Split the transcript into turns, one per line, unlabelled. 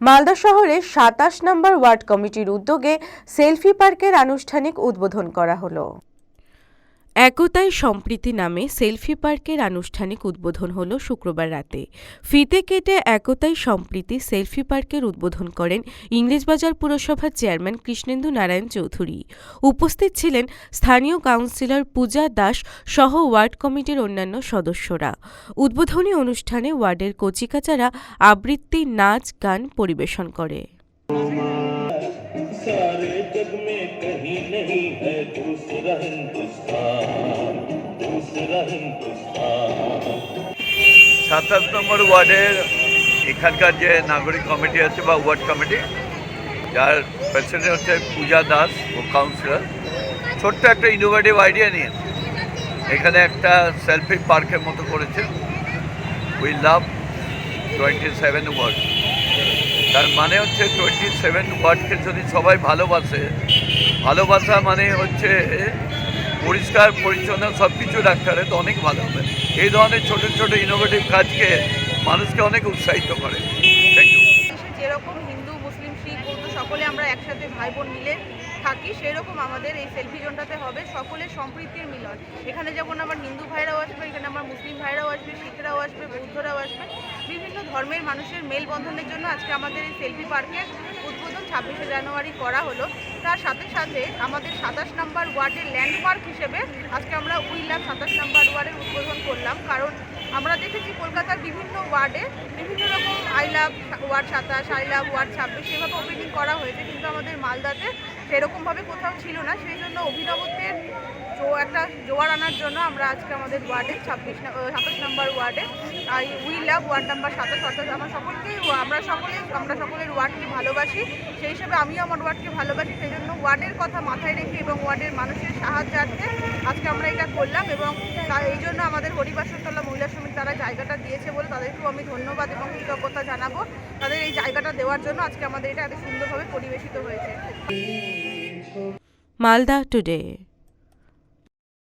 মালদা শহরে সাতাশ নম্বর ওয়ার্ড কমিটির উদ্যোগে সেলফি পার্কের আনুষ্ঠানিক উদ্বোধন করা হলো। একতাই সম্প্রীতি নামে সেলফি পার্কের আনুষ্ঠানিক উদ্বোধন হল শুক্রবার রাতে। ফিতে কেটে একতাই সম্প্রীতি সেলফি পার্কের উদ্বোধন করেন ইংরেজবাজার পুরসভার চেয়ারম্যান কৃষ্ণেন্দু নারায়ণ চৌধুরী। উপস্থিত ছিলেন স্থানীয় কাউন্সিলর পূজা দাস সহ ওয়ার্ড কমিটির অন্যান্য সদস্যরা। উদ্বোধনী অনুষ্ঠানে ওয়ার্ডের কচিকাচারা আবৃত্তি, নাচ, গান পরিবেশন করে।
जग में कहीं नहीं है दूसरा हिंदुस्तान दूसरा हिंदुस्तान
সাতাশ নম্বর ওয়ার্ডের এখানকার যে নাগরিক কমিটি আছে বা ওয়ার্ড কমিটি যার প্রেসিডেন্ট হচ্ছে পূজা দাস ও কাউন্সিলর ছোট্ট একটা ইনোভেটিভ আইডিয়া নিয়ে এখানে একটা সেলফি পার্কের মতো করেছে we love twenty seven ward তার মানে হচ্ছে টোয়েন্টি সেভেন ওয়ার্ডকে যদি সবাই ভালোবাসে, ভালোবাসা মানে হচ্ছে পরিষ্কার, পরিচ্ছন্ন সব কিছু রাখতে তো অনেক ভালো হবে। এই ধরনের ছোট ছোট ইনোভেটিভ কাজকে মানুষকে অনেক উৎসাহিত করে।
যেরকম হিন্দু, মুসলিম, শিখ, বৌদ্ধ সকলে আমরা একসাথে ভাই বোন মিলে থাকি সেই রকম আমাদের এই সেলফি জোনটাতে হবে সকলের সম্প্রীতির মিলন। এখানে যেমন আমার হিন্দু ভাইরাও আসবে, এখানে আমার মুসলিম ভাইরাও আসবে, শিখরাও আসবে, বৌদ্ধরাও আসবে। বিভিন্ন ধর্মের মানুষের মেলবন্ধনের জন্য আজকে আমাদের এই সেলফি পার্কের উদ্বোধন ছাব্বিশে জানুয়ারি করা হলো। তার সাথে সাথে আমাদের সাতাশ নাম্বার ওয়ার্ডের ল্যান্ডমার্ক হিসেবে আজকে আমরা উই লাভ সাতাশ নাম্বার ওয়ার্ডের উদ্বোধন করলাম। কারণ আমরা দেখেছি কলকাতার বিভিন্ন ওয়ার্ডে বিভিন্ন রকম আই লাভ ওয়ার্ড সাতাশ, আই লাভ ওয়ার্ড ছাব্বিশ এভাবে ওপেনিং করা হয়েছে। কিন্তু আমাদের মালদাতে সেরকমভাবে কোথাও ছিল না। সেই জন্য অভিনবত্বের জো একটা জোয়ার আনার জন্য আমরা আজকে আমাদের ওয়ার্ডে ছাব্বিশ সাতাশ নম্বর ওয়ার্ডে উই লাভ ওয়ার্ড নাম্বার সাতাশ, অর্থাৎ আমরা সকলকেই আমরা সকলে আমরা সকলের ওয়ার্ডকে ভালোবাসি। সেই হিসেবে আমিও আমার ওয়ার্ডকে ভালোবাসি, সেই জন্য ওয়ার্ডের কথা মাথায় রেখে এবং ওয়ার্ডের মানুষের সাহায্যার্থে আজকে আমরা এটা করলাম এবং এই জন্য আমাদের হরিবাসনতলা মহিলা সমিতি তারা জায়গাটা দিয়েছে বলে তাদেরকেও আমি ধন্যবাদ এবং কৃতজ্ঞতা জানাব। তাদের এই জায়গাটা দেওয়ার জন্য আজকে আমাদের এটা এত সুন্দরভাবে পরিবেশিত হয়েছে।
মালদা টুডে